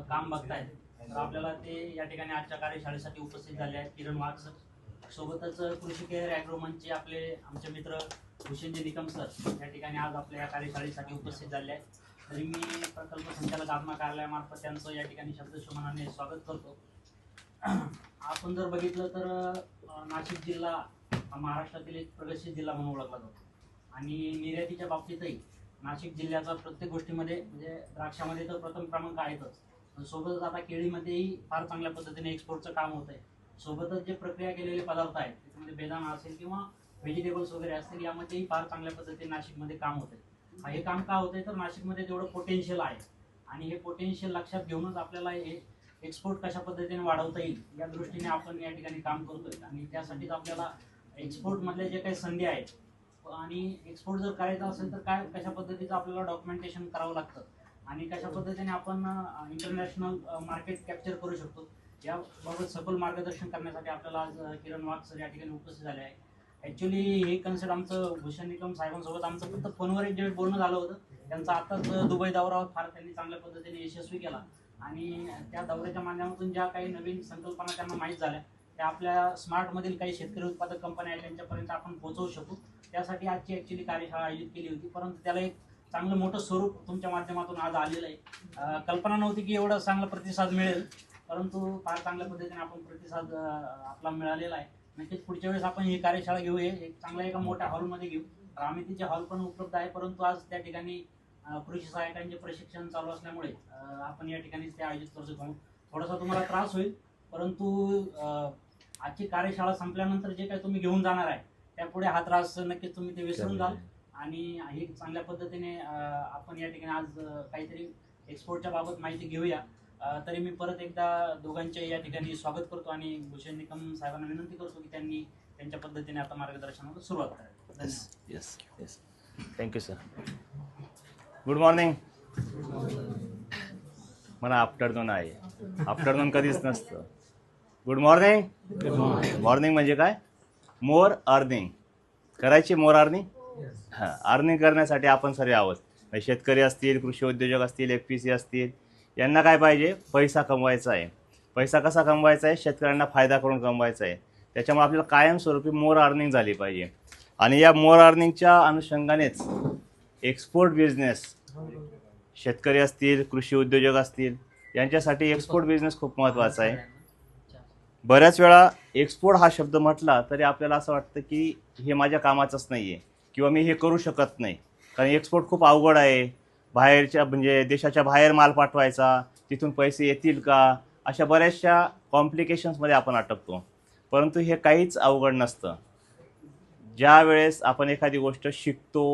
काम बघतायत. तर आपल्याला ते या ठिकाणी आजच्या कार्यशाळेसाठी उपस्थित झाले आहेत किरण वाघ सर. सोबतच कृषी केअर अॅग्रोमनचे आपले आमचे मित्र भूषणजी निकम सर या ठिकाणी आज आपल्या या कार्यशाळेसाठी उपस्थित झाले आहेत. तरी मी प्रकल्प संचालक आत्मा कार्यालयामार्फत त्यांचं या ठिकाणी शब्दशुमनाने स्वागत करतो. आपण जर बघितलं तर नाशिक जिल्हा हा महाराष्ट्रातील एक प्रगतशील जिल्हा म्हणून ओळखला जातो. आणि निर्यातीच्या बाबतीतही नाशिक जिल्ह्याचा प्रत्येक गोष्टीमध्ये म्हणजे द्राक्षामध्ये तर प्रथम क्रमांक आहेतच. सोबतच आता केळीमध्येही फार चांगल्या पद्धतीने एक्सपोर्टचं काम होत आहे. सोबतच जे प्रक्रिया केलेले पदार्थ आहेत त्याच्यामध्ये बेदाणा असेल किंवा व्हेजिटेबल्स वगैरे असतील यामध्येही फार चांगल्या पद्धतीने नाशिकमध्ये काम होत आहे. हे काम का होतंय तर नाशिकमध्ये तेवढं पोटेन्शियल आहे. आणि हे पोटेन्शियल लक्षात घेऊनच आपल्याला हे एक्सपोर्ट कशा पद्धतीने वाढवता येईल या दृष्टीने आपण या ठिकाणी काम करतोय. आणि त्यासाठीच आपल्याला एक्सपोर्ट जे काही संधी आहेत आणि एक्सपोर्ट जर करायचं असेल तर काय कशा पद्धतीचं आपल्याला डॉक्युमेंटेशन करावं लागतं? आणि कशा पद्धतीने आपण इंटरनॅशनल मार्केट कॅप्चर करू शकतो याबाबत सखोल मार्गदर्शन करण्यासाठी आपल्याला आज किरण वाघ सर या ठिकाणी उपस्थित झाले आहे ॲक्च्युली हे कन्सेप्ट आमचं भूषण निकम साहेबांसोबत आमचं फक्त फोनवर एक डेट बोलणं झालं होतं. त्यांचा आताच दुबई दौरा फार त्यांनी चांगल्या पद्धतीने यशस्वी केला. आणि त्या दौऱ्याच्या माध्यमातून ज्या काही नवीन संकल्पना त्यांना माहीत झाल्या त्या आपल्या स्मार्टमधील काही शेतकरी उत्पादक कंपन्या आहेत त्यांच्यापर्यंत आपण पोहोचवू शकू. त्यासाठी आजची ॲक्च्युली कार्यशाळा आयोजित केली होती परंतु त्याला एक चांगलं मोठं स्वरूप तुमच्या माध्यमातून आज आलेलं आहे. कल्पना नव्हती की एवढा चांगला प्रतिसाद मिळेल परंतु फार चांगल्या पद्धतीने आपण प्रतिसाद आपला मिळालेला आहे. नक्कीच पुढच्या वेळेस आपण ही कार्यशाळा घेऊ एक चांगल्या एका मोठ्या हॉलमध्ये घेऊ. रामितीचे हॉल पण उपलब्ध आहे परंतु आज त्या ठिकाणी कृषी सहायकांचे प्रशिक्षण चालू असल्यामुळे आपण या ठिकाणी ते आयोजित करू शकतो. थोडासा तुम्हाला त्रास होईल परंतु आजची कार्यशाळा संपल्यानंतर जे काही तुम्ही घेऊन जाणार आहे त्यापुढे हा त्रास नक्कीच तुम्ही ते विसरून जाल. आणि ही चांगल्या पद्धतीने आपण या ठिकाणी आज काहीतरी एक्सपोर्टच्या बाबत माहिती घेऊया. तरी मी परत एकदा दोघांचे या ठिकाणी स्वागत करतो आणि भूषण निकम साहेबांना विनंती करतो की त्यांनी त्यांच्या पद्धतीने आता मार्गदर्शनाला सुरुवात करावी. Yes yes thank you sir good morning मला आफ्टरनून आहे. आफ्टरनून कधीच नसतं. गुड मॉर्निंग मॉर्निंग म्हणजे काय? मोर अर्निंग करायची मोर अर्निंग हां अर्निंग करण्यासाठी आपण सर्व आहोत. म्हणजे शेतकरी असतील कृषी उद्योजक असतील एफ पी सी असतील यांना काय पाहिजे? पैसा कमवायचा आहे. पैसा कसा कमवायचा आहे? शेतकऱ्यांना फायदा करून कमवायचा आहे. त्याच्यामुळे आपल्याला कायमस्वरूपी मोर अर्निंग झाली पाहिजे. आणि या मोर अर्निंगच्या अनुषंगानेच एक्सपोर्ट बिझनेस शेतकरी असतील कृषी उद्योजक असतील यांच्यासाठी एक्सपोर्ट बिझनेस खूप महत्त्वाचा आहे. बऱ्याच वेळा एक्सपोर्ट हा शब्द म्हटला तरी आपल्याला असं वाटतं की हे माझ्या कामाचंच नाही आहे किंवा मी हे करू शकत नाही. कारण एक्सपोर्ट खूप अवघड आहे. बाहेरच्या म्हणजे देशाच्या बाहेर माल पाठवायचा तिथून पैसे येतील का? अशा बऱ्याचशा कॉम्प्लिकेशन्समध्ये आपण अटकतो. परंतु हे काहीच अवघड नसतं. ज्या वेळेस आपण एखादी गोष्ट शिकतो